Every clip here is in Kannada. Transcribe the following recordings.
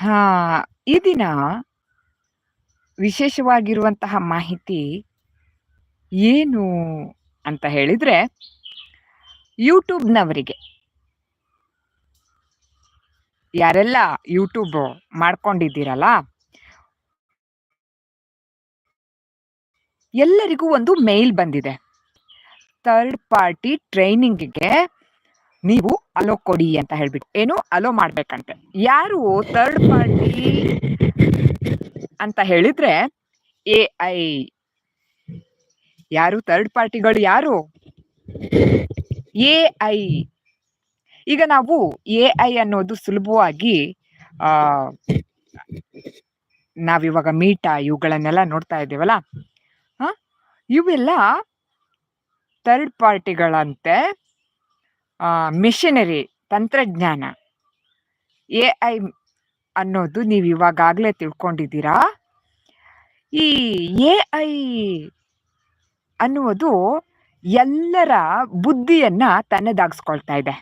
ಹಾ, ಈ ದಿನ ವಿಶೇಷವಾಗಿರುವಂತಹ ಮಾಹಿತಿ ಏನು ಅಂತ ಹೇಳಿದ್ರೆ, ಯೂಟ್ಯೂಬ್‌ನವರಿಗೆ. ಯಾರೆಲ್ಲ ಯೂಟ್ಯೂಬ್ ಮಾಡ್ಕೊಂಡಿದ್ದೀರಲ್ಲ ಎಲ್ಲರಿಗೂ ಒಂದು ಮೇಲ್ ಬಂದಿದೆ. ಥರ್ಡ್ ಪಾರ್ಟಿ ಟ್ರೈನಿಂಗಿಗೆ ನೀವು ಅಲೋ ಕೊಡಿ ಅಂತ ಹೇಳ್ಬಿಟ್ಟು. ಏನು ಅಲೋ ಮಾಡ್ಬೇಕಂತೆ. ಯಾರು ಥರ್ಡ್ ಪಾರ್ಟಿ ಅಂತ ಹೇಳಿದ್ರೆ ಎ ಐ ಯಾರು ಥರ್ಡ್ ಪಾರ್ಟಿಗಳು ಯಾರು? ಎ ಐ ಈಗ ನಾವು ಎ ಐ ಅನ್ನೋದು ಸುಲಭವಾಗಿ, ಆ, ನಾವಿವಾಗ ಮೀಟಾ ಇವುಗಳನ್ನೆಲ್ಲ ನೋಡ್ತಾ ಇದ್ದೀವಲ್ಲ. ಇವೆಲ್ಲ ಥರ್ಡ್ ಪಾರ್ಟಿಗಳಂತೆ ಮೆಷಿನರಿ ತಂತ್ರಜ್ಞಾನ. ಎ ಐ ಅನ್ನೋದು ನೀವು ಇವಾಗಾಗ್ಲೇ ತಿಳ್ಕೊಂಡಿದ್ದೀರಾ? ಈ ಎ ಐ ಅನ್ನುವುದು ಎಲ್ಲರ ಬುದ್ಧಿಯನ್ನು ತನ್ನದಾಗಿಸ್ಕೊಳ್ತಾ ಇದೆ.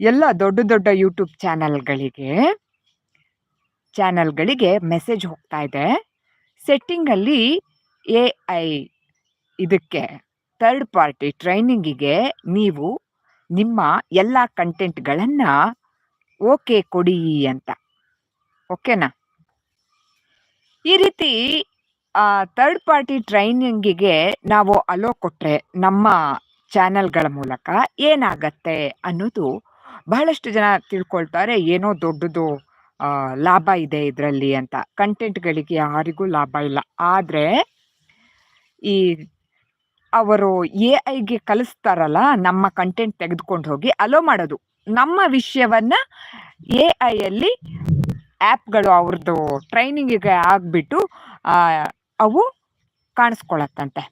ಎಲ್ಲ ದೊಡ್ಡ ದೊಡ್ಡ ಯೂಟ್ಯೂಬ್ ಚಾನಲ್ಗಳಿಗೆ ಚಾನಲ್ಗಳಿಗೆ ಮೆಸೇಜ್ ಹೋಗ್ತಾ ಇದೆ. ಸೆಟ್ಟಿಂಗಲ್ಲಿ ಎ ಐ ಇದಕ್ಕೆ ಥರ್ಡ್ ಪಾರ್ಟಿ ಟ್ರೈನಿಂಗಿಗೆ ನೀವು ನಿಮ್ಮ ಎಲ್ಲ ಕಂಟೆಂಟ್‌ಗಳನ್ನ ಓಕೆ ಕೊಡಿ ಅಂತ. ಓಕೆನಾ? ಈ ರೀತಿ ಥರ್ಡ್ ಪಾರ್ಟಿ ಟ್ರೈನಿಂಗಿಗೆ ನಾವು ಅಲೋ ಕೊಟ್ಟರೆ ನಮ್ಮ ಚಾನೆಲ್‌ಗಳ ಮೂಲಕ ಏನಾಗತ್ತೆ ಅನ್ನೋದು ಬಹಳಷ್ಟು ಜನ ತಿಳ್ಕೊಳ್ತಾರೆ. ಏನೋ ದೊಡ್ಡದು ಲಾಭ ಇದೆ ಇದರಲ್ಲಿ ಅಂತ. ಕಂಟೆಂಟ್‌ಗಳಿಗೆ ಯಾರಿಗೂ ಲಾಭ ಇಲ್ಲ. ಆದರೆ, ಈ ಅವರು ಎ ಐಗೆ ಕಲಿಸ್ತಾರಲ್ಲ ನಮ್ಮ ಕಂಟೆಂಟ್ ತೆಗೆದುಕೊಂಡು ಹೋಗಿ ಅಲೋ ಮಾಡೋದು. ನಮ್ಮ ವಿಷಯವನ್ನ ಐಯಲ್ಲಿ ಆ್ಯಪ್‌ಗಳು ಅವ್ರದ್ದು ಟ್ರೈನಿಂಗಿಗೆ ಆಗ್ಬಿಟ್ಟು ಅವು ಕಾಣಿಸ್ಕೊಳತ್ತಂತೆ.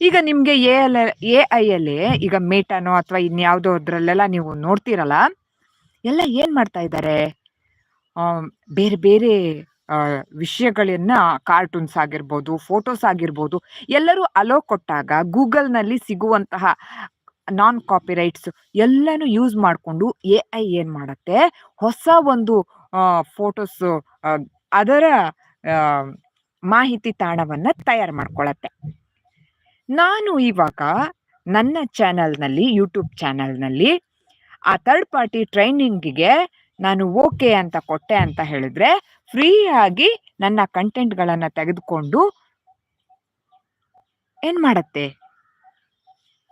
ಈಗ ನಿಮಗೆ ಎ ಎಲ್ ಎ ಐಯಲ್ಲಿ ಈಗ ಮೇಟಾನೋ ಅಥವಾ ಇನ್ಯಾವುದೋ ಅದರಲ್ಲೆಲ್ಲ ನೀವು ನೋಡ್ತೀರಲ್ಲ, ಎಲ್ಲ ಏನು ಮಾಡ್ತಾ ಇದ್ದಾರೆ? ಬೇರೆ ಬೇರೆ ವಿಷಯಗಳನ್ನ ಕಾರ್ಟೂನ್ಸ್ ಆಗಿರ್ಬೋದು, ಫೋಟೋಸ್ ಆಗಿರ್ಬೋದು, ಎಲ್ಲರೂ ಅಲೋ ಕೊಟ್ಟಾಗ ಗೂಗಲ್‌ನಲ್ಲಿ ಸಿಗುವಂತಹ ನಾನ್ ಕಾಪಿರೈಟ್ಸ್ ಎಲ್ಲನೂ ಯೂಸ್ ಮಾಡಿಕೊಂಡು ಎ ಐ ಏನ್ ಮಾಡುತ್ತೆ ಹೊಸ ಒಂದು ಫೋಟೋಸ್ ಅದರ ಮಾಹಿತಿ ತಾಣವನ್ನ ತಯಾರು ಮಾಡ್ಕೊಳತ್ತೆ. ನಾನು ಇವಾಗ ನನ್ನ ಚಾನೆಲ್‌ನಲ್ಲಿ ಯೂಟ್ಯೂಬ್ ಚಾನೆಲ್‌ನಲ್ಲಿ ಆ ಥರ್ಡ್ ಪಾರ್ಟಿ ಟ್ರೈನಿಂಗಿಗೆ ನಾನು ಓಕೆ ಅಂತ ಕೊಟ್ಟೆ ಅಂತ ಹೇಳಿದ್ರೆ, ಫ್ರೀಯಾಗಿ ನನ್ನ ಕಂಟೆಂಟ್ಗಳನ್ನು ತೆಗೆದುಕೊಂಡು ಏನು ಮಾಡತ್ತೆ?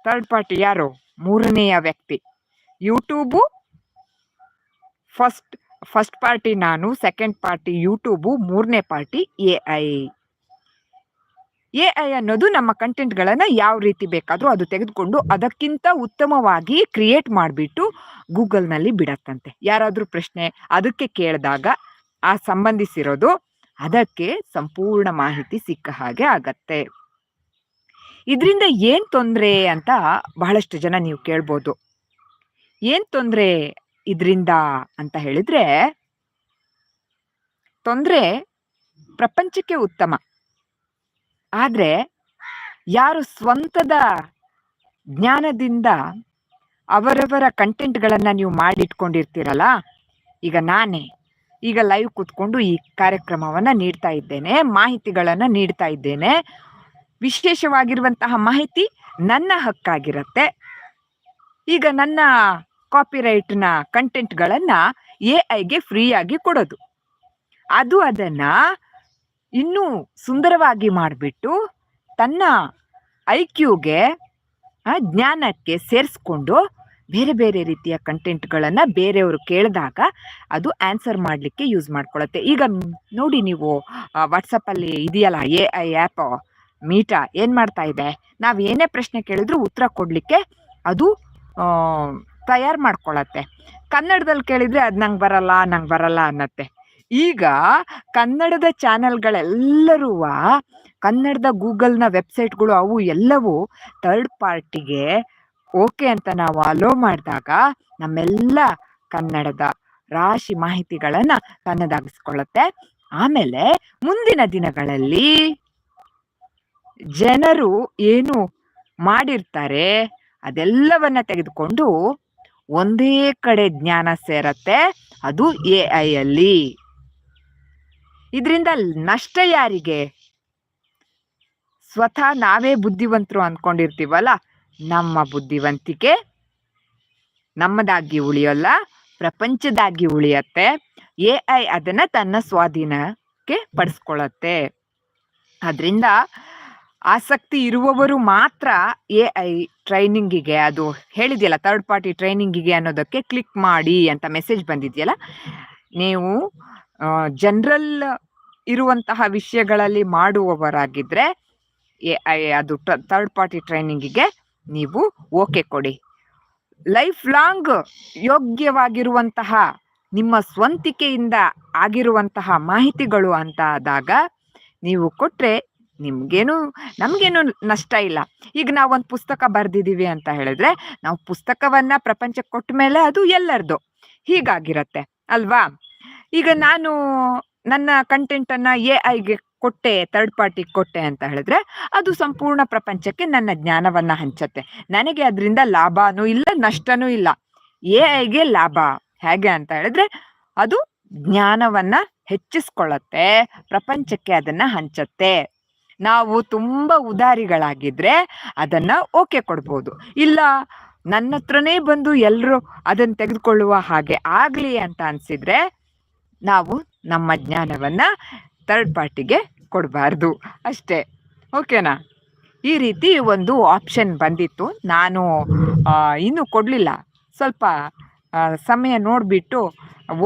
ಥರ್ಡ್ ಪಾರ್ಟಿ ಯಾರು? ಮೂರನೆಯ ವ್ಯಕ್ತಿ. ಯೂಟ್ಯೂಬು ಫಸ್ಟ್ ಫಸ್ಟ್ ಪಾರ್ಟಿ ನಾನು, ಸೆಕೆಂಡ್ ಪಾರ್ಟಿ ಯೂಟ್ಯೂಬು, ಮೂರನೇ party A I A I ಅನ್ನೋದು ನಮ್ಮ ಕಂಟೆಂಟ್ಗಳನ್ನು ಯಾವ ರೀತಿ ಬೇಕಾದರೂ ಅದು ತೆಗೆದುಕೊಂಡು ಅದಕ್ಕಿಂತ ಉತ್ತಮವಾಗಿ ಕ್ರಿಯೇಟ್ ಮಾಡಿಬಿಟ್ಟು ಗೂಗಲ್‌ನಲ್ಲಿ ಬಿಡತ್ತಂತೆ. ಯಾರಾದರೂ ಪ್ರಶ್ನೆ ಅದಕ್ಕೆ ಕೇಳಿದಾಗ ಆ ಸಂಬಂಧಿಸಿರೋದು ಅದಕ್ಕೆ ಸಂಪೂರ್ಣ ಮಾಹಿತಿ ಸಿಕ್ಕ ಹಾಗೆ ಆಗತ್ತೆ. ಇದರಿಂದ ಏನು ತೊಂದರೆ ಅಂತ ಬಹಳಷ್ಟು ಜನ ನೀವು ಕೇಳ್ಬೋದು. ಏನು ತೊಂದರೆ ಇದರಿಂದ ಅಂತ ಹೇಳಿದ್ರೆ ತೊಂದರೆ ಪ್ರಪಂಚಕ್ಕೆ ಉತ್ತಮ. ಆದ್ರೆ ಯಾರು ಸ್ವಂತದ ಜ್ಞಾನದಿಂದ ಅವರವರ ಕಂಟೆಂಟ್ಗಳನ್ನು ನೀವು ಮಾಡಿಟ್ಕೊಂಡಿರ್ತೀರಲ್ಲ, ಈಗ ನಾನೇ ಈಗ ಲೈವ್ ಕೂತ್ಕೊಂಡು ಈ ಕಾರ್ಯಕ್ರಮವನ್ನ ನೀಡ್ತಾ ಇದ್ದೇನೆ. ಮಾಹಿತಿಗಳನ್ನು ನೀಡ್ತಾ ಇದ್ದೇನೆ. ವಿಶೇಷವಾಗಿರುವಂತಹ ಮಾಹಿತಿ ನನ್ನ ಹಕ್ಕಾಗಿರತ್ತೆ. ಈಗ ನನ್ನ ಕಾಪಿರೈಟ್‌ನ ಐಗೆ ಫ್ರೀ ಫ್ರೀಯಾಗಿ ಕೊಡೋದು. ಅದು ಅದನ್ನ ಇನ್ನೂ ಸುಂದರವಾಗಿ ಮಾಡಿಬಿಟ್ಟು ತನ್ನ ಐ ಕ್ಯೂಗೆ ಜ್ಞಾನಕ್ಕೆ ಸೇರಿಸ್ಕೊಂಡು ಬೇರೆ ಬೇರೆ ರೀತಿಯ ಕಂಟೆಂಟ್ಗಳನ್ನು ಬೇರೆಯವರು ಕೇಳಿದಾಗ ಅದು ಆನ್ಸರ್ ಮಾಡಲಿಕ್ಕೆ ಯೂಸ್ ಮಾಡ್ಕೊಳತ್ತೆ. ಈಗ ನೋಡಿ ನೀವು ವಾಟ್ಸಪ್ಪಲ್ಲಿ ಇದೆಯಲ್ಲ ಎ ಐ ಆ್ಯಪ್ ಮೀಟಾ ಏನು ಮಾಡ್ತಾ ಇದೆ? ನಾವು ಏನೇ ಪ್ರಶ್ನೆ ಕೇಳಿದ್ರು ಉತ್ತರ ಕೊಡ್ಲಿಕ್ಕೆ ಅದು ತಯಾರು ಮಾಡ್ಕೊಳತ್ತೆ. ಕನ್ನಡದಲ್ಲಿ ಕೇಳಿದ್ರೆ ಅದು ನಂಗೆ ಬರಲ್ಲ, ನಂಗೆ ಬರಲ್ಲ ಅನ್ನತ್ತೆ. ಈಗ ಕನ್ನಡದ ಚಾನೆಲ್ಗಳೆಲ್ಲರೂ ಕನ್ನಡದ ಗೂಗಲ್‌ನ ವೆಬ್‌ಸೈಟ್‌ಗಳು ಅವು ಎಲ್ಲವೂ ಥರ್ಡ್ ಪಾರ್ಟಿಗೆ ಓಕೆ ಅಂತ ನಾವು ಅಲೋ ಮಾಡಿದಾಗ ನಮ್ಮೆಲ್ಲ ಕನ್ನಡದ ರಾಶಿ ಮಾಹಿತಿಗಳನ್ನ ತನ್ನದಾಗಿಸ್ಕೊಳ್ಳುತ್ತೆ. ಆಮೇಲೆ ಮುಂದಿನ ದಿನಗಳಲ್ಲಿ ಜನರು ಏನು ಮಾಡಿರ್ತಾರೆ ಅದೆಲ್ಲವನ್ನ ತೆಗೆದುಕೊಂಡು ಒಂದೇ ಕಡೆ ಜ್ಞಾನ ಸೇರತ್ತೆ. ಅದು ಎ ಐಯಲ್ಲಿ ಇದರಿಂದ ನಷ್ಟ ಯಾರಿಗೆ ಸ್ವತಃ ನಾವೇ ಬುದ್ಧಿವಂತರು ಅಂದ್ಕೊಂಡಿರ್ತೀವಲ್ಲ ನಮ್ಮ ಬುದ್ಧಿವಂತಿಕೆ ನಮ್ಮದಾಗಿ ಉಳಿಯೋಲ್ಲ, ಪ್ರಪಂಚದಾಗಿ ಉಳಿಯತ್ತೆ, ಎ ಐ ಅದನ್ನ ತನ್ನ ಸ್ವಾಧೀನಕ್ಕೆ ಪಡಿಸ್ಕೊಳ್ಳತ್ತೆ ಅದರಿಂದ ಆಸಕ್ತಿ ಇರುವವರು ಮಾತ್ರ ಎ ಐ ಟ್ರೈನಿಂಗಿಗೆ, ಅದು ಹೇಳಿದೆಯಲ್ಲ ಥರ್ಡ್ ಪಾರ್ಟಿ ಟ್ರೈನಿಂಗಿಗೆ ಅನ್ನೋದಕ್ಕೆ ಕ್ಲಿಕ್ ಮಾಡಿ ಅಂತ ಮೆಸೇಜ್ ಬಂದಿದೆಯಲ್ಲ, ನೀವು ಜನರಲ್ ಇರುವಂತಹ ವಿಷಯಗಳಲ್ಲಿ ಮಾಡುವವರಾಗಿದ್ದರೆ ಎ ಐ ಅದು ಥರ್ಡ್ ಪಾರ್ಟಿ ಟ್ರೈನಿಂಗಿಗೆ ನೀವು ಓಕೆ ಕೊಡಿ. ಲೈಫ್ ಲಾಂಗ್ ಯೋಗ್ಯವಾಗಿರುವಂತಹ, ನಿಮ್ಮ ಸ್ವಂತಿಕೆಯಿಂದ ಆಗಿರುವಂತಹ ಮಾಹಿತಿಗಳು ಅಂತ ಆದಾಗ ನೀವು ಕೊಟ್ಟರೆ ನಿಮಗೇನು, ನಮಗೇನು ನಷ್ಟ ಇಲ್ಲ. ಈಗ ನಾವು ಒಂದು ಪುಸ್ತಕ ಬರೆದಿದ್ದೀವಿ ಅಂತ ಹೇಳಿದ್ರೆ, ನಾವು ಪುಸ್ತಕವನ್ನು ಪ್ರಪಂಚಕ್ಕೆ ಕೊಟ್ಟ ಮೇಲೆ ಅದು ಎಲ್ಲರದು. ಹೀಗಾಗಿರತ್ತೆ, ಅಲ್ವಾ? ಈಗ ನಾನು ನನ್ನ ಕಂಟೆಂಟನ್ನು ಎ ಐಗೆ ಕೊಟ್ಟೆ ಥರ್ಡ್ ಪಾರ್ಟಿ ಕೊಟ್ಟೆ ಅಂತ ಹೇಳಿದ್ರೆ ಅದು ಸಂಪೂರ್ಣ ಪ್ರಪಂಚಕ್ಕೆ ನನ್ನ ಜ್ಞಾನವನ್ನ ಹಂಚತ್ತೆ. ನನಗೆ ಅದರಿಂದ ಲಾಭನೂ ಇಲ್ಲ ನಷ್ಟನೂ ಇಲ್ಲ. ಎ ಐಗೆ ಲಾಭ. ಹೇಗೆ ಅಂತ ಹೇಳಿದ್ರೆ ಅದು ಜ್ಞಾನವನ್ನ ಹೆಚ್ಚಿಸ್ಕೊಳ್ಳತ್ತೆ ಪ್ರಪಂಚಕ್ಕೆ ಅದನ್ನ ಹಂಚತ್ತೆ. ನಾವು ತುಂಬ ಉದಾರಿಗಳಾಗಿದ್ರೆ ಅದನ್ನ ಓಕೆ ಕೊಡ್ಬೋದು. ಇಲ್ಲ ನನ್ನ ಹತ್ರನೇ ಬಂದು ಎಲ್ಲರೂ ಅದನ್ನು ತೆಗೆದುಕೊಳ್ಳುವ ಹಾಗೆ ಆಗಲಿ ಅಂತ ಅನ್ಸಿದ್ರೆ ನಾವು ನಮ್ಮ ಜ್ಞಾನವನ್ನು ಥರ್ಡ್ ಪಾರ್ಟಿಗೆ ಕೊಡಬಾರ್ದು. ಅಷ್ಟೇ. ಓಕೆನಾ? ಈ ರೀತಿ ಒಂದು ಆಪ್ಷನ್ ಬಂದಿತ್ತು. ನಾನು ಇನ್ನೂ ಕೊಡಲಿಲ್ಲ. ಸ್ವಲ್ಪ ಸಮಯ ನೋಡಿಬಿಟ್ಟು,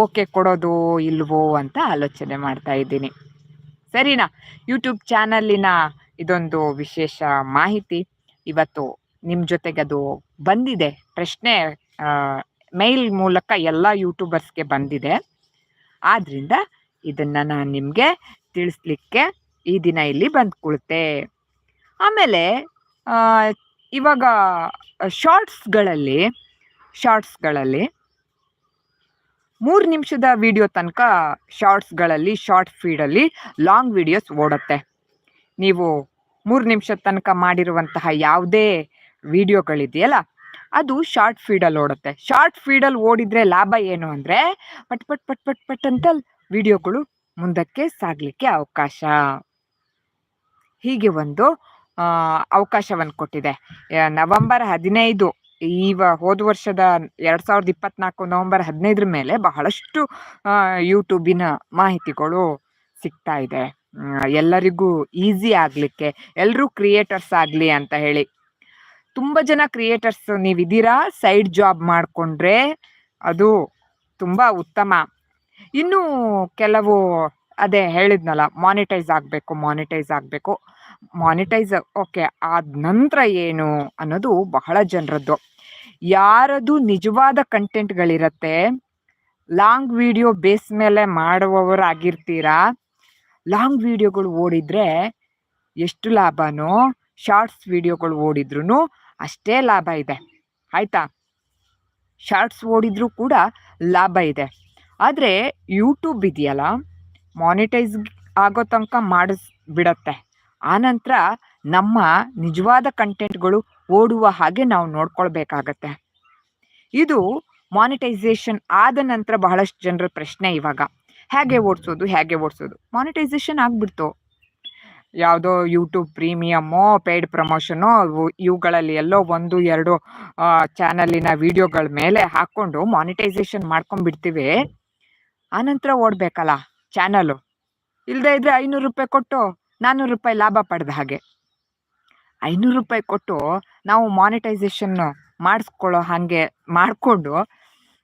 ಓಕೆ ಕೊಡೋದು ಇಲ್ವೋ ಅಂತ ಆಲೋಚನೆ ಮಾಡ್ತಾ ಇದ್ದೀನಿ. ಸರಿನಾ? ಯೂಟ್ಯೂಬ್ ಚಾನಲಿನ ಇದೊಂದು ವಿಶೇಷ ಮಾಹಿತಿ. ಇವತ್ತು ನಿಮ್ಮ ಜೊತೆಗೆ ಅದು ಬಂದಿದೆ. ಪ್ರಶ್ನೆ ಮೇಲ್ ಮೂಲಕ ಎಲ್ಲ ಯೂಟ್ಯೂಬರ್ಸ್ಗೆ ಬಂದಿದೆ. ಆದ್ದರಿಂದ ಇದನ್ನು ನಾನು ನಿಮಗೆ ತಿಳಿಸ್ಲಿಕ್ಕೆ ಈ ದಿನ ಇಲ್ಲಿ ಬಂದು ಕುಳಿತೆ ಆಮೇಲೆ ಇವಾಗ ಶಾರ್ಟ್ಸ್ಗಳಲ್ಲಿ ಶಾರ್ಟ್ಸ್ಗಳಲ್ಲಿ ಮೂರು ನಿಮಿಷದ ವಿಡಿಯೋ ತನಕ ಶಾರ್ಟ್ಸ್ಗಳಲ್ಲಿ, ಶಾರ್ಟ್ ಫೀಡಲ್ಲಿ ಲಾಂಗ್ ವಿಡಿಯೋಸ್ ಓಡುತ್ತೆ. ನೀವು ಮೂರು ನಿಮಿಷದ ತನಕ ಮಾಡಿರುವಂತಹ ಯಾವುದೇ ವಿಡಿಯೋಗಳಿದೆಯಲ್ಲ, ಅದು ಶಾರ್ಟ್ ಫೀಡಲ್ಲಿ ಓಡುತ್ತೆ. ಶಾರ್ಟ್ ಫೀಡಲ್ಲಿ ಓಡಿದರೆ ಲಾಭ ಏನು ಅಂದರೆ, ಪಟ್ ಪಟ್ ಪಟ್ ಪಟ್ ಪಟ್ ಅಂತ ವಿಡಿಯೋಗಳು ಮುಂದಕ್ಕೆ ಸಾಗಲಿಕ್ಕೆ ಅವಕಾಶ. ಹೀಗೆ ಒಂದು ಅವಕಾಶವನ್ನು ಕೊಟ್ಟಿದೆ. ನವೆಂಬರ್ ಹದಿನೈದು, ಈವ ಹೋದ ವರ್ಷದ ಎರಡು ಸಾವಿರದ ಇಪ್ಪತ್ನಾಲ್ಕು ನವೆಂಬರ್ ಹದಿನೈದರ ಮೇಲೆ ಬಹಳಷ್ಟು ಯೂಟ್ಯೂಬಿನ ಮಾಹಿತಿಗಳು ಸಿಗ್ತಾ ಇದೆ. ಎಲ್ಲರಿಗೂ ಈಸಿ ಆಗಲಿಕ್ಕೆ ಎಲ್ಲರೂ ಕ್ರಿಯೇಟರ್ಸ್ ಆಗಲಿ ಅಂತ ಹೇಳಿ. ತುಂಬ ಜನ ಕ್ರಿಯೇಟರ್ಸ್ ನೀವಿದ್ದೀರಾ? ಸೈಡ್ ಜಾಬ್ ಮಾಡಿಕೊಂಡ್ರೆ ಅದು ತುಂಬ ಉತ್ತಮ. ಇನ್ನು ಕೆಲವು ಅದೇ ಹೇಳಿದ್ನಲ್ಲ ಮಾನಿಟೈಸ್ ಆಗಬೇಕು ಮಾನಿಟೈಸ್ ಆಗಬೇಕು. ಮಾನಿಟೈಸ್ ಓಕೆ, ಆದ ನಂತರ ಏನು ಅನ್ನೋದು ಬಹಳ ಜನರದ್ದು. ಯಾರದು ನಿಜವಾದ ಕಂಟೆಂಟ್ಗಳಿರತ್ತೆ ಲಾಂಗ್ ವಿಡಿಯೋ ಬೇಸ್ ಮೇಲೆ ಮಾಡುವವರಾಗಿರ್ತೀರಾ ಲಾಂಗ್ ವಿಡಿಯೋಗಳು ಓಡಿದ್ರೆ ಎಷ್ಟು ಲಾಭನೋ ಶಾರ್ಟ್ಸ್ ವಿಡಿಯೋಗಳು ಓಡಿದ್ರು ಅಷ್ಟೇ ಲಾಭ ಇದೆ. ಆಯ್ತಾ? ಶಾರ್ಟ್ಸ್ ಓಡಿದ್ರೂ ಕೂಡ ಲಾಭ ಇದೆ. ಆದರೆ ಯೂಟ್ಯೂಬ್ ಇದೆಯಲ್ಲ ಮಾನಿಟೈಸ್ ಆಗೋ ತನಕ ಮಾಡಿಸ್, ಬಿಡತ್ತೆ. ಆನಂತರ ನಮ್ಮ ನಿಜವಾದ ಕಂಟೆಂಟ್ಗಳು ಓಡುವ ಹಾಗೆ ನಾವು ನೋಡ್ಕೊಳ್ಬೇಕಾಗತ್ತೆ. ಇದು ಮಾನಿಟೈಸೇಷನ್ ಆದ ನಂತರ ಬಹಳಷ್ಟು ಜನರ ಪ್ರಶ್ನೆ ಇವಾಗ. ಹೇಗೆ ಓಡಿಸೋದು ಹೇಗೆ ಓಡಿಸೋದು? ಮಾನಿಟೈಸೇಷನ್ ಆಗ್ಬಿಡ್ತು. ಯಾವುದೋ ಯೂಟ್ಯೂಬ್ ಪ್ರೀಮಿಯಮ್ಮೋ ಪೇಯ್ಡ್ ಪ್ರಮೋಷನೋ ಇವುಗಳಲ್ಲಿ ಎಲ್ಲೋ ಒಂದು, ಎರಡು ಚಾನಲಿನ ವಿಡಿಯೋಗಳ ಮೇಲೆ ಹಾಕ್ಕೊಂಡು ಮಾನಿಟೈಸೇಷನ್ ಮಾಡ್ಕೊಂಡ್ಬಿಡ್ತೀವಿ. ಆನಂತರ ಓಡಬೇಕಲ್ಲ ಚಾನಲು ಇಲ್ಲದೆ ಇದ್ರೆ ಐನೂರು ರೂಪಾಯಿ ಕೊಟ್ಟು ನಾನ್ನೂರು ರೂಪಾಯಿ ಲಾಭ ಪಡೆದ ಹಾಗೆ. ಐನೂರು ರೂಪಾಯಿ ಕೊಟ್ಟು ನಾವು ಮಾನಿಟೈಸೇಷನ್ ಮಾಡಿಸ್ಕೊಳ್ಳೋ ಹಾಗೆ ಮಾಡಿಕೊಂಡು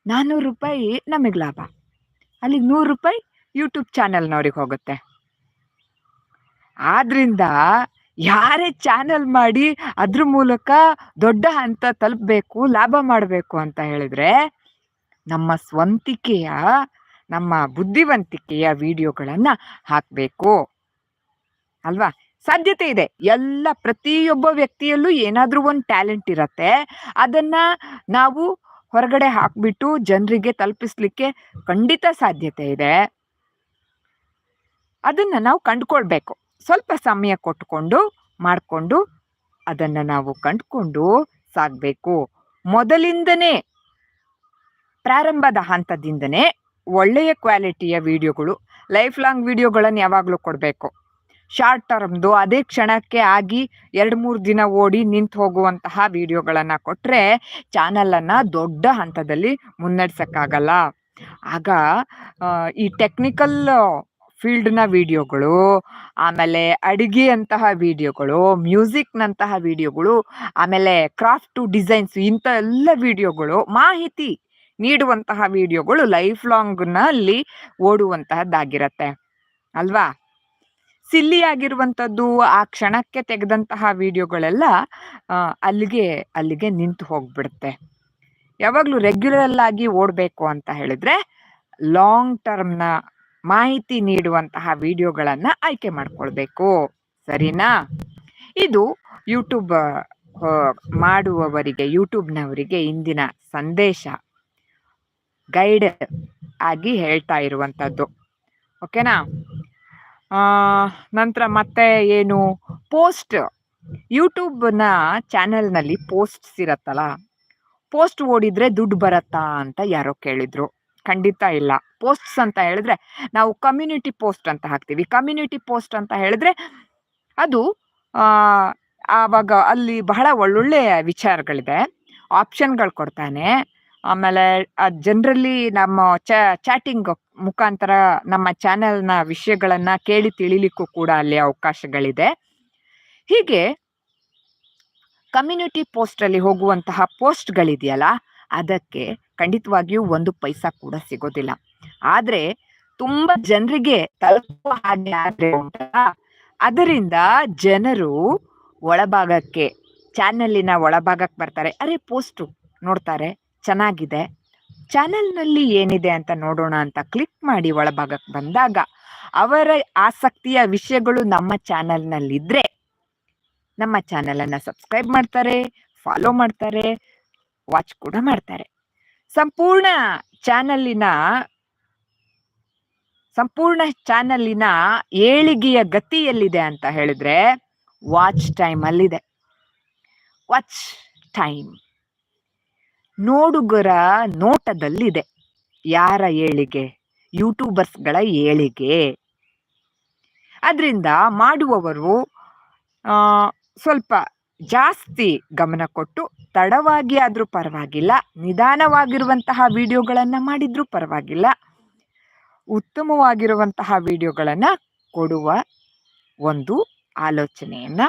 ನಾನ್ನೂರು ರೂಪಾಯಿ ನಮಗೆ ಲಾಭ. ಅಲ್ಲಿಗೆ ನೂರು ರೂಪಾಯಿ ಯೂಟ್ಯೂಬ್ ಚಾನಲ್ನವ್ರಿಗೆ ಹೋಗುತ್ತೆ. ಆದ್ರಿಂದ ಯಾರೇ ಚಾನಲ್ ಮಾಡಿ ಅದ್ರ ಮೂಲಕ ದೊಡ್ಡ ಹಂತ ತಲುಪಬೇಕು, ಲಾಭ ಮಾಡಬೇಕು ಅಂತ ಹೇಳಿದ್ರೆ ನಮ್ಮ ಸ್ವಂತಿಕೆಯ ನಮ್ಮ ಬುದ್ಧಿವಂತಿಕೆಯ ವಿಡಿಯೋಗಳನ್ನು ಹಾಕಬೇಕು. ಅಲ್ವಾ? ಸಾಧ್ಯತೆ ಇದೆ. ಎಲ್ಲ ಪ್ರತಿಯೊಬ್ಬ ವ್ಯಕ್ತಿಯಲ್ಲೂ ಏನಾದರೂ ಒಂದು ಟ್ಯಾಲೆಂಟ್ ಇರತ್ತೆ. ಅದನ್ನ ನಾವು ಹೊರಗಡೆ ಹಾಕ್ಬಿಟ್ಟು ಜನರಿಗೆ ತಲುಪಿಸ್ಲಿಕ್ಕೆ ಖಂಡಿತ ಸಾಧ್ಯತೆ ಇದೆ. ಅದನ್ನ ನಾವು ಕಂಡುಕೊಳ್ಬೇಕು. ಸ್ವಲ್ಪ ಸಮಯ ಕೊಟ್ಕೊಂಡು, ಮಾಡಿಕೊಂಡು ಅದನ್ನು ನಾವು ಕಂಡುಕೊಂಡು ಸಾಗಬೇಕು. ಮೊದಲಿಂದನೇ, ಪ್ರಾರಂಭದ ಹಂತದಿಂದನೇ ಒಳ್ಳೆಯ ಕ್ವಾಲಿಟಿಯ ವಿಡಿಯೋಗಳು ಲೈಫ್ ಲಾಂಗ್ ವಿಡಿಯೋಗಳನ್ನು ಯಾವಾಗಲೂ ಕೊಡಬೇಕು. ಶಾರ್ಟ್ ಟರ್ಮ್ದು ಅದೇ ಕ್ಷಣಕ್ಕೆ ಆಗಿ ಎರಡು ಮೂರು ದಿನ ಓಡಿ ನಿಂತು ಹೋಗುವಂತಹ ವಿಡಿಯೋಗಳನ್ನು ಕೊಟ್ಟರೆ ಚಾನಲನ್ನು ದೊಡ್ಡ ಹಂತದಲ್ಲಿ ಮುನ್ನಡೆಸೋಕ್ಕಾಗಲ್ಲ. ಆಗ ಈ ಟೆಕ್ನಿಕಲ್ ಫೀಲ್ಡ್ನ ವಿಡಿಯೋಗಳು, ಆಮೇಲೆ ಅಡುಗೆಯಂತಹ ವಿಡಿಯೋಗಳು, ಮ್ಯೂಸಿಕ್ನಂತಹ ವಿಡಿಯೋಗಳು, ಆಮೇಲೆ ಕ್ರಾಫ್ಟು ಡಿಸೈನ್ಸ್ ಇಂಥ ಎಲ್ಲ ವಿಡಿಯೋಗಳು ಮಾಹಿತಿ ನೀಡುವಂತಹ ವಿಡಿಯೋಗಳು ಲೈಫ್ ಲಾಂಗ್ನಲ್ಲಿ ಓಡುವಂತಹದ್ದಾಗಿರತ್ತೆ. ಅಲ್ವಾ? ಸಿಲ್ಲಿ ಆಗಿರುವಂಥದ್ದು ಆ ಕ್ಷಣಕ್ಕೆ ತೆಗೆದಂತಹ ವಿಡಿಯೋಗಳೆಲ್ಲ ಅಲ್ಲಿಗೆ ಅಲ್ಲಿಗೆ ನಿಂತು ಹೋಗ್ಬಿಡುತ್ತೆ. ಯಾವಾಗಲೂ ರೆಗ್ಯುಲರ್ ಆಗಿ ಓಡಬೇಕು ಅಂತ ಹೇಳಿದ್ರೆ ಲಾಂಗ್ ಟರ್ಮ್ನ ಮಾಹಿತಿ ನೀಡುವಂತಹ ವಿಡಿಯೋಗಳನ್ನ ಆಯ್ಕೆ ಮಾಡ್ಕೊಳ್ಬೇಕು. ಸರಿನಾ? ಇದು ಯೂಟ್ಯೂಬ್ ಮಾಡುವವರಿಗೆ ಯೂಟ್ಯೂಬ್ನವರಿಗೆ ಇಂದಿನ ಸಂದೇಶ. ಗೈಡ್ ಆಗಿ ಹೇಳ್ತಾ ಇರುವಂಥದ್ದು. ಓಕೆನಾ? ನಂತರ ಮತ್ತೆ ಏನು? ಪೋಸ್ಟ್, ಯೂಟ್ಯೂಬ್ನ ಚಾನೆಲ್ನಲ್ಲಿ ಪೋಸ್ಟ್ಸ್ ಇರತ್ತಲ್ಲ? ಪೋಸ್ಟ್ ಓಡಿದ್ರೆ ದುಡ್ಡು ಬರತ್ತಾ ಅಂತ ಯಾರೋ ಕೇಳಿದ್ರು. ಖಂಡಿತ ಇಲ್ಲ. ಪೋಸ್ಟ್ಸ್ ಅಂತ ಹೇಳಿದ್ರೆ ನಾವು ಕಮ್ಯುನಿಟಿ ಪೋಸ್ಟ್ ಅಂತ ಹಾಕ್ತೀವಿ. ಕಮ್ಯುನಿಟಿ ಪೋಸ್ಟ್ ಅಂತ ಹೇಳಿದ್ರೆ ಅದು ಆವಾಗ ಅಲ್ಲಿ ಬಹಳ ಒಳ್ಳೊಳ್ಳೆಯ ವಿಚಾರಗಳಿದೆ. ಆಪ್ಷನ್ಗಳು ಕೊಡ್ತಾನೆ. ಆಮೇಲೆ ಜನರಲ್ಲಿ ನಮ್ಮ ಚಾಟಿಂಗ್ ಮುಖಾಂತರ ನಮ್ಮ ಚಾನೆಲ್ನ ವಿಷಯಗಳನ್ನ ಕೇಳಿ ತಿಳಿಲಿಕ್ಕೂ ಕೂಡ ಅಲ್ಲಿ ಅವಕಾಶಗಳಿದೆ. ಹೀಗೆ ಕಮ್ಯುನಿಟಿ ಪೋಸ್ಟಲ್ಲಿ ಹೋಗುವಂತಹ ಪೋಸ್ಟ್ಗಳಿದೆಯಲ್ಲ, ಅದಕ್ಕೆ ಖಂಡಿತವಾಗಿಯೂ ಒಂದು ಪೈಸಾ ಕೂಡ ಸಿಗೋದಿಲ್ಲ. ಆದರೆ ತುಂಬಾ ಜನರಿಗೆ ತಲುಪುವ ಹಾಗೆ ಆದರೆ ಅದರಿಂದ ಜನರು ಒಳಭಾಗಕ್ಕೆ, ಚಾನಲ್ಲಿನ ಒಳಭಾಗಕ್ಕೆ ಬರ್ತಾರೆ. ಅರೆ ಪೋಸ್ಟು ನೋಡ್ತಾರೆ. ಚೆನ್ನಾಗಿದೆ. ಚಾನಲ್ನಲ್ಲಿ ಏನಿದೆ ಅಂತ ನೋಡೋಣ ಅಂತ ಕ್ಲಿಕ್ ಮಾಡಿ ಒಳಭಾಗಕ್ಕೆ ಬಂದಾಗ ಅವರ ಆಸಕ್ತಿಯ ವಿಷಯಗಳು ನಮ್ಮ ಚಾನಲ್ನಲ್ಲಿದ್ದರೆ ನಮ್ಮ ಚಾನಲನ್ನು ಸಬ್ಸ್ಕ್ರೈಬ್ ಮಾಡ್ತಾರೆ, ಫಾಲೋ ಮಾಡ್ತಾರೆ, ವಾಚ್ ಕೂಡ ಮಾಡ್ತಾರೆ. ಸಂಪೂರ್ಣ ಚಾನಲಿನ ಸಂಪೂರ್ಣ ಚಾನಲಿನ ಏಳಿಗೆಯ ಗತಿ ಎಲ್ಲಿದೆ ಅಂತ ಹೇಳಿದ್ರೆ ವಾಚ್ ಟೈಮ್ ಅಲ್ಲಿದೆ ವಾಚ್ ಟೈಮ್. ನೋಡುಗರ ನೋಟದಲ್ಲಿದೆ. ಯಾರ ಏಳಿಗೆ? ಯೂಟ್ಯೂಬರ್ಸ್ಗಳ ಏಳಿಗೆ. ಅದರಿಂದ ಮಾಡುವವರು ಸ್ವಲ್ಪ ಜಾಸ್ತಿ ಗಮನ ಕೊಟ್ಟು ತಡವಾಗಿ ಆದರೂ ಪರವಾಗಿಲ್ಲ, ನಿಧಾನವಾಗಿರುವಂತಹ ವಿಡಿಯೋಗಳನ್ನು ಮಾಡಿದರೂ ಪರವಾಗಿಲ್ಲ, ಉತ್ತಮವಾಗಿರುವಂತಹ ವಿಡಿಯೋಗಳನ್ನು ಕೊಡುವ ಒಂದು ಆಲೋಚನೆಯನ್ನು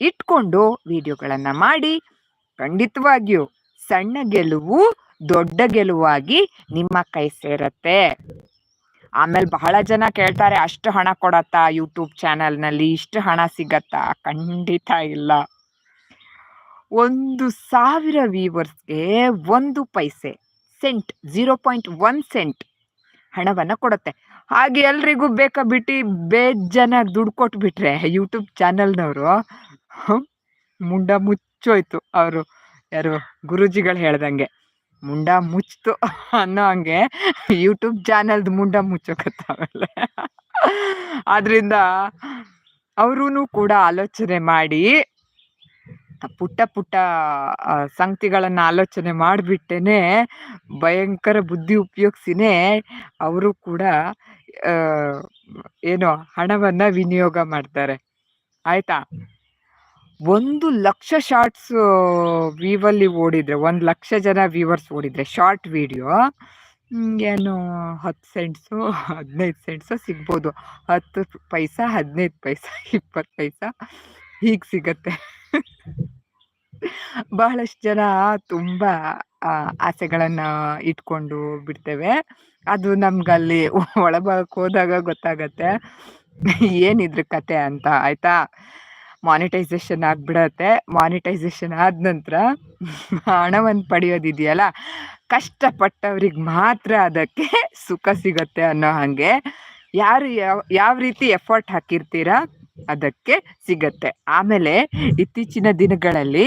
ಇಟ್ಕೊಂಡು ವಿಡಿಯೋಗಳನ್ನು ಮಾಡಿ ಖಂಡಿತವಾಗಿಯೂ ಸಣ್ಣ ಗೆಲುವು ದೊಡ್ಡ ಗೆಲುವಾಗಿ ನಿಮ್ಮ ಕೈ ಸೇರತ್ತೆ. ಆಮೇಲೆ ಬಹಳ ಜನ ಕೇಳ್ತಾರೆ, ಅಷ್ಟು ಹಣ ಕೊಡತ್ತಾ ಯೂಟ್ಯೂಬ್ ಚಾನಲ್ನಲ್ಲಿ, ಇಷ್ಟು ಹಣ ಸಿಗತ್ತಾ? ಖಂಡಿತ ಇಲ್ಲ. ಒಂದು ಸಾವಿರ ವ್ಯೂವರ್ಸ್ಗೆ ಒಂದು ಪೈಸೆ, cent, zero point one cent ಹಣವನ್ನು ಕೊಡುತ್ತೆ. ಹಾಗೆ ಎಲ್ರಿಗೂ ಬೇಕಾ ಬಿಟ್ಟು ಬೇಜನ ದುಡ್ಡು ಕೊಟ್ಬಿಟ್ರೆ ಯೂಟ್ಯೂಬ್ ಚಾನಲ್ನವರು ಮುಂಡ ಮುಚ್ಚೋಯ್ತು ಅವರು. ಯಾರು ಗುರೂಜಿಗಳು ಹೇಳ್ದಂಗೆ. ಮುಂಡ ಮುಚ್ತು ಅನ್ನೋ ಹಂಗೆ ಯೂಟ್ಯೂಬ್ ಚಾನಲ್ದು ಮುಂಡ ಮುಚ್ಚೋಕತ್ತಾವಲ್ಲ. ಆದ್ರಿಂದ ಅವರೂ ಕೂಡ ಆಲೋಚನೆ ಮಾಡಿ, ಪುಟ್ಟ ಪುಟ್ಟ ಸಂಗತಿಗಳನ್ನು ಆಲೋಚನೆ ಮಾಡಿಬಿಟ್ಟೇನೆ ಭಯಂಕರ ಬುದ್ಧಿ ಉಪಯೋಗಿಸಿನೇ ಅವರು ಕೂಡ ಏನು ಹಣವನ್ನು ವಿನಿಯೋಗ ಮಾಡ್ತಾರೆ. ಆಯಿತಾ? ಒಂದು ಲಕ್ಷ ಶಾರ್ಟ್ಸ್ ವ್ಯೂವಲ್ಲಿ ಓಡಿದ್ರೆ, ಒಂದು ಲಕ್ಷ ಜನ ವ್ಯೂವರ್ಸ್ ಓಡಿದ್ರೆ ಶಾರ್ಟ್ ವಿಡಿಯೋ ಏನು ಹತ್ತು ಸೆಂಟ್ಸು ಹದಿನೈದು ಸೆಂಟ್ಸು ಸಿಗ್ಬೋದು. ಹತ್ತು ಪೈಸಾ, ಹದಿನೈದು ಪೈಸಾ, ಇಪ್ಪತ್ತು ಪೈಸಾ ಹೀಗೆ ಸಿಗತ್ತೆ. ಬಹಳಷ್ಟು ಜನ ತುಂಬ ಆಸೆಗಳನ್ನು ಇಟ್ಕೊಂಡು ಬಿಡ್ತೇವೆ. ಅದು ನಮ್ಗಲ್ಲಿ ಒಳಭಾಗಕ್ಕೆ ಹೋದಾಗ ಗೊತ್ತಾಗತ್ತೆ. ಏನಿದ್ರ ಕತೆ ಅಂತ, ಆಯ್ತಾ? ಮಾನಿಟೈಸೇಷನ್ ಆಗ್ಬಿಡತ್ತೆ. ಮಾನಿಟೈಸೇಷನ್ ಆದ ನಂತರ ಹಣವನ್ನು ಪಡೆಯೋದಿದೆಯಲ್ಲ, ಕಷ್ಟಪಟ್ಟವ್ರಿಗೆ ಮಾತ್ರ ಅದಕ್ಕೆ ಸುಖ ಸಿಗತ್ತೆ ಅನ್ನೋ ಹಾಗೆ ಯಾರು ಯಾವ ರೀತಿ ಎಫರ್ಟ್ ಹಾಕಿರ್ತೀರಾ ಅದಕ್ಕೆ ಸಿಗತ್ತೆ. ಆಮೇಲೆ ಇತ್ತೀಚಿನ ದಿನಗಳಲ್ಲಿ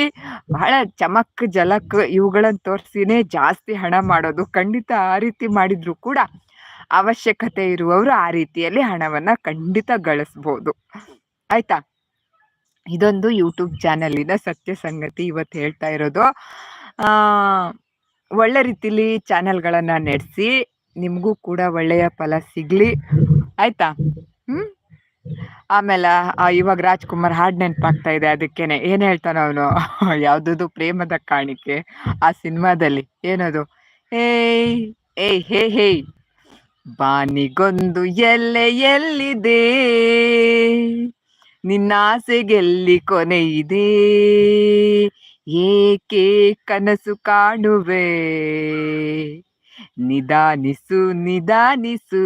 ಬಹಳ ಚಮಕ್ ಜಲಕ್ ಇವುಗಳನ್ನು ತೋರಿಸಿನೇ ಜಾಸ್ತಿ ಹಣ ಮಾಡೋದು ಖಂಡಿತ ಆ ರೀತಿ ಮಾಡಿದ್ರು ಕೂಡ ಅವಶ್ಯಕತೆ ಇರುವವರು ಆ ರೀತಿಯಲ್ಲಿ ಹಣವನ್ನು ಖಂಡಿತ ಗಳಿಸ್ಬೋದು. ಆಯ್ತಾ? ಇದೊಂದು ಯೂಟ್ಯೂಬ್ ಚಾನಲಿನ ಸತ್ಯ ಸಂಗತಿ ಇವತ್ತು ಹೇಳ್ತಾ ಇರೋದು. ಒಳ್ಳೆ ರೀತಿಲಿ ಚಾನಲ್ಗಳನ್ನು ನಡೆಸಿ ನಿಮಗೂ ಕೂಡ ಒಳ್ಳೆಯ ಫಲ ಸಿಗಲಿ. ಆಯ್ತಾ? ಹ್ಞೂ ಆಮೇಲೆ ಇವಾಗ ರಾಜ್ಕುಮಾರ್ ಹಾಡು ನೆನಪಾಗ್ತಾ ಇದೆ ಅದಕ್ಕೇನೆ. ಏನು ಹೇಳ್ತಾನೆ ಅವನು? ಯಾವುದದು ಪ್ರೇಮದ ಕಾಣಿಕೆ ಆ ಸಿನಿಮಾದಲ್ಲಿ. ಏನದು? ಏಯ್ ಏಯ್, ಹೇ, ಹೇಯ್. ಬಾನಿಗೊಂದು ಎಲ್ಲೆ ಎಲ್ಲಿದೆ? ನಿನ್ನ ಆಸೆಗೆಲ್ಲಿ ಕೊನೆ ಇದೆ? ಏಕೆ ಕನಸು ಕಾಣುವೆ? ನಿಧಾನಿಸು ನಿಧಾನಿಸು.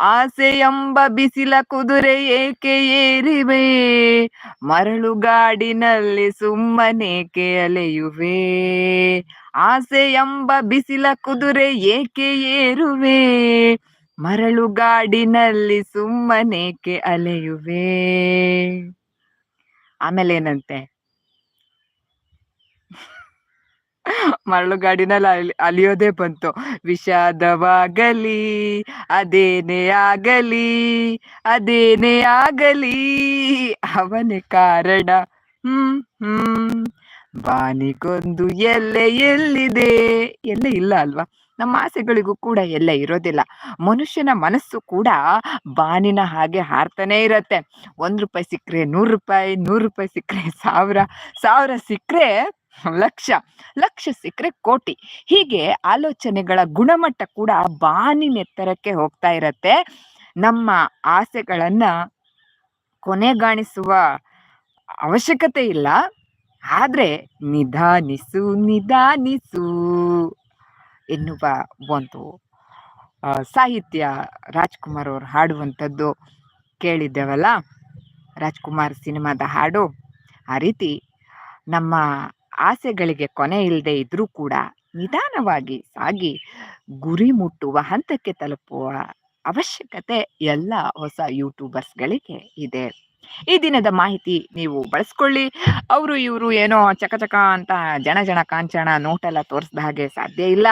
ಆಸೆ ಎಂಬ ಬಿಸಿಲ ಕುದುರೆ ಏಕೆ ಏರಿವೆ? ಮರಳು ಗಾಡಿನಲ್ಲಿ ಸುಮ್ಮನೇಕೆ ಅಲೆಯುವೆ? ಆಸೆ ಎಂಬ ಬಿಸಿಲ ಕುದುರೆ ಏಕೆ ಏರುವೆ? ಮರಳು ಗಾಡಿನಲ್ಲಿ ಸುಮ್ಮನೇಕೆ ಅಲೆಯುವೆ? ಆಮೇಲೆ ಏನಂತೆ? ಮರಳುಗಾಡಿನಲ್ಲಿ ಅಲಿ ಅಲಿಯೋದೇ ಬಂತು. ವಿಷಾದವಾಗಲಿ, ಅದೇನೇ ಆಗಲಿ ಅದೇನೇ ಆಗಲಿ, ಅವನೇ ಕಾರಣ. ಹ್ಮ್ ಹ್ಮ್. ಬಾನಿಗೊಂದು ಎಲ್ಲೆ ಎಲ್ಲಿದೆ? ಎಲ್ಲೇ ಇಲ್ಲ ಅಲ್ವಾ? ನಮ್ಮ ಆಸೆಗಳಿಗೂ ಕೂಡ ಎಲ್ಲ ಇರೋದಿಲ್ಲ. ಮನುಷ್ಯನ ಮನಸ್ಸು ಕೂಡ ಬಾನಿನ ಹಾಗೆ ಹಾರ್ತಾನೆ ಇರತ್ತೆ. ಒಂದು ರೂಪಾಯಿ ಸಿಕ್ಕರೆ ನೂರು ರೂಪಾಯಿ ನೂರು ರೂಪಾಯಿ ಸಿಕ್ಕರೆ ಸಾವಿರ ಸಾವಿರ ಸಿಕ್ಕರೆ ಲಕ್ಷ ಲಕ್ಷ ಸಿಕ್ಕರೆ ಕೋಟಿ. ಹೀಗೆ ಆಲೋಚನೆಗಳ ಗುಣಮಟ್ಟ ಕೂಡ ಬಾನಿನೆತ್ತರಕ್ಕೆ ಹೋಗ್ತಾ ಇರತ್ತೆ. ನಮ್ಮ ಆಸೆಗಳನ್ನ ಕೊನೆಗಾಣಿಸುವ ಅವಶ್ಯಕತೆ ಇಲ್ಲ. ಆದ್ರೆ ನಿಧಾನಿಸು ನಿಧಾನಿಸು. ಎನ್ನುವ ಒಂದು ಸಾಹಿತ್ಯ ರಾಜ್ಕುಮಾರ್ ಅವರು ಹಾಡುವಂಥದ್ದು ಕೇಳಿದ್ದೇವಲ್ಲ? ರಾಜ್ಕುಮಾರ್ ಸಿನಿಮಾದ ಹಾಡು. ಆ ರೀತಿ ನಮ್ಮ ಆಸೆಗಳಿಗೆ ಕೊನೆ ಇಲ್ಲದೆ ಇದ್ರೂ ಕೂಡ ನಿಧಾನವಾಗಿ ಸಾಗಿ ಗುರಿ ಮುಟ್ಟುವ ಹಂತಕ್ಕೆ ತಲುಪುವ ಅವಶ್ಯಕತೆ ಎಲ್ಲ ಹೊಸ ಯೂಟ್ಯೂಬರ್ಸ್ಗಳಿಗೆ ಇದೆ. ಈ ದಿನದ ಮಾಹಿತಿ ನೀವು ಬಳಸ್ಕೊಳ್ಳಿ. ಅವರು ಇವರು ಏನೋ ಚಕಚಕ ಅಂತ ಜನ ಜನ ಕಾಂಚನ ನೋಟೆಲ್ಲ ತೋರಿಸ್ದ ಹಾಗೆ ಸಾಧ್ಯ ಇಲ್ಲ.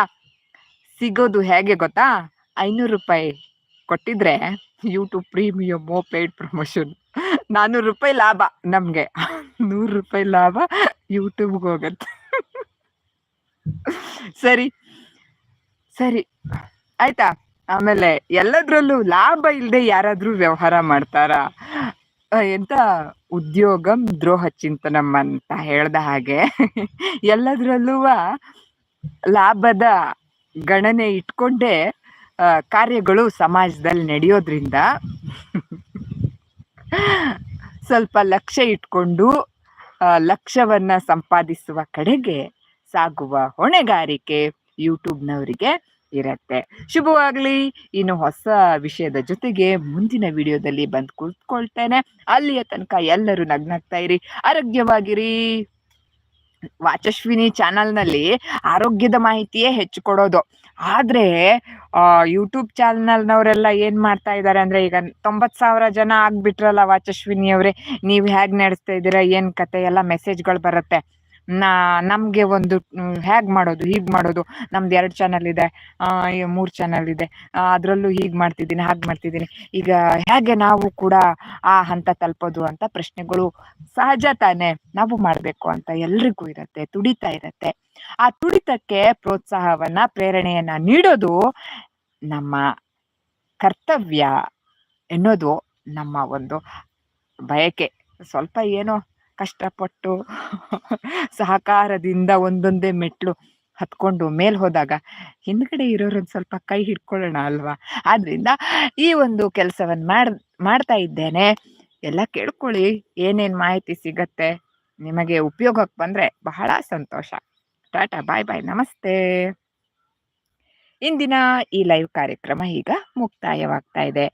ಸಿಗೋದು ಹೇಗೆ ಗೊತ್ತಾ? ಐನೂರು ರೂಪಾಯಿ ಕೊಟ್ಟಿದ್ರೆ ಯೂಟ್ಯೂಬ್ ಪ್ರೀಮಿಯಮ್ಮು ಪೇಯ್ಡ್ ಪ್ರಮೋಷನ್ ನಾನ್ನೂರು ರೂಪಾಯಿ ಲಾಭ ನಮಗೆ. ನೂರು ರೂಪಾಯಿ ಲಾಭ ಯೂಟ್ಯೂಬ್ಗೆ ಹೋಗುತ್ತೆ. ಸರಿ. ಸರಿ. ಆಯ್ತಾ? ಆಮೇಲೆ ಎಲ್ಲದ್ರಲ್ಲೂ ಲಾಭ ಇಲ್ಲದೆ ಯಾರಾದರೂ ವ್ಯವಹಾರ ಮಾಡ್ತಾರ? ಎಂತ? ಉದ್ಯೋಗಂ ದ್ರೋಹ ಚಿಂತನಂ ಅಂತ ಹೇಳ್ದ ಹಾಗೆ ಎಲ್ಲದ್ರಲ್ಲೂ ಲಾಭದ ಗಣನೆ ಇಟ್ಕೊಂಡೇ ಕಾರ್ಯಗಳು ಸಮಾಜದಲ್ಲಿ ನಡೆಯೋದ್ರಿಂದ ಸ್ವಲ್ಪ ಲಕ್ಷ್ಯ ಇಟ್ಕೊಂಡು ಲಕ್ಷ್ಯವನ್ನು ಸಂಪಾದಿಸುವ ಕಡೆಗೆ ಸಾಗುವ ಹೊಣೆಗಾರಿಕೆ ಯೂಟ್ಯೂಬ್ನವರಿಗೆ ಇರತ್ತೆ. ಶುಭವಾಗಲಿ. ಇನ್ನು ಹೊಸ ವಿಷಯದ ಜೊತೆಗೆ ಮುಂದಿನ ವಿಡಿಯೋದಲ್ಲಿ ಬಂದು ಕುಳಿತುಕೊಳ್ತೇನೆ ಅಲ್ಲಿಯ ತನಕ ಎಲ್ಲರೂ ನಗ್ನಾಗ್ತಾ ಇರಿ. ಆರೋಗ್ಯವಾಗಿರಿ. ವಾಚಶ್ವಿನಿ ಚಾನಲ್ನಲ್ಲಿ ಆರೋಗ್ಯದ ಮಾಹಿತಿಯೇ ಹೆಚ್ಚು ಕೊಡೋದು. ಆದ್ರೆ ಯೂಟ್ಯೂಬ್ ಚಾನಲ್ನವರೆಲ್ಲ ಏನು ಮಾಡ್ತಾ ಇದ್ದಾರೆ ಅಂದ್ರೆ ಈಗ ತೊಂಬತ್ತು ಸಾವಿರ ಜನ ಆಗ್ಬಿಟ್ರಲ್ಲ ವಾಚಸ್ವಿನಿ ಅವರೇ ನೀವು ಹೇಗೆ ನಡೆಸ್ತಾ ಇದ್ದೀರಾ, ಏನು ಕತೆ, ಎಲ್ಲ ಮೆಸೇಜ್ಗಳು ಬರುತ್ತೆ. ನಾ, ನಮಗೆ ಒಂದು ಹ್ಯಾಗ್ ಮಾಡೋದು, ಹೀಗ್ ಮಾಡೋದು. ನಮ್ದು ಎರಡು ಚಾನಲ್ ಇದೆ ಮೂರ್ ಚಾನಲ್ ಇದೆ. ಅದರಲ್ಲೂ ಹೀಗ್ ಮಾಡ್ತಿದ್ದೀನಿ, ಹಾಗೆ ಮಾಡ್ತಿದ್ದೀನಿ. ಈಗ ಹೇಗೆ ನಾವು ಕೂಡ ಆ ಹಂತ ತಲುಪೋದು ಅಂತ ಪ್ರಶ್ನೆಗಳು ಸಹಜ ತಾನೆ. ನಾವು ಮಾಡ್ಬೇಕು ಅಂತ ಎಲ್ರಿಗೂ ಇರತ್ತೆ, ತುಡಿತಾ ಇರತ್ತೆ. ಆ ತುಡಿತಕ್ಕೆ ಪ್ರೋತ್ಸಾಹವನ್ನ, ಪ್ರೇರಣೆಯನ್ನ ನೀಡೋದು ನಮ್ಮ ಕರ್ತವ್ಯ ಎನ್ನೋದು ನಮ್ಮ ಒಂದು ಬಯಕೆ. ಸ್ವಲ್ಪ ಏನೋ ಕಷ್ಟಪಟ್ಟು ಸಹಕಾರದಿಂದ ಒಂದೊಂದೇ ಮೆಟ್ಲು ಹತ್ಕೊಂಡು ಮೇಲ್ ಹೋದಾಗ ಹಿಂದ್ಗಡೆ ಇರೋರೊಂದು ಸ್ವಲ್ಪ ಕೈ ಹಿಡ್ಕೊಳ್ಳೋಣ ಅಲ್ವಾ? ಆದ್ರಿಂದ ಈ ಒಂದು ಕೆಲಸವನ್ನು ಮಾಡ್, ಮಾಡ್ತಾ ಇದ್ದೇನೆ. ಎಲ್ಲ ಕೇಳ್ಕೊಳ್ಳಿ, ಏನೇನ್ ಮಾಹಿತಿ ಸಿಗತ್ತೆ, ನಿಮಗೆ ಉಪಯೋಗಕ್ಕೆ ಬಂದ್ರೆ ಬಹಳ ಸಂತೋಷ. ಟಾಟಾ, ಬಾಯ್ ಬಾಯ್, ನಮಸ್ತೆ. ಇಂದಿನ ಈ ಲೈವ್ ಕಾರ್ಯಕ್ರಮ ಈಗ ಮುಕ್ತಾಯವಾಗ್ತಾ ಇದೆ.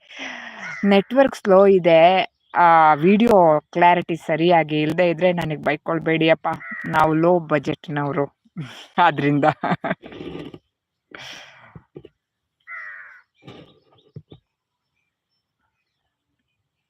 ನೆಟ್ವರ್ಕ್ ಸ್ಲೋ ಇದೆ. ಆ ವಿಡಿಯೋ ಕ್ಲಾರಿಟಿ ಸರಿಯಾಗಿ ಇಲ್ಲದೆ ಇದ್ರೆ ನನಗೆ ಬೈಕೊಳ್ಬೇಡಿಯಪ್ಪ. ನಾವು ಲೋ ಬಜೆಟ್ನವರು. ಆದ್ರಿಂದ.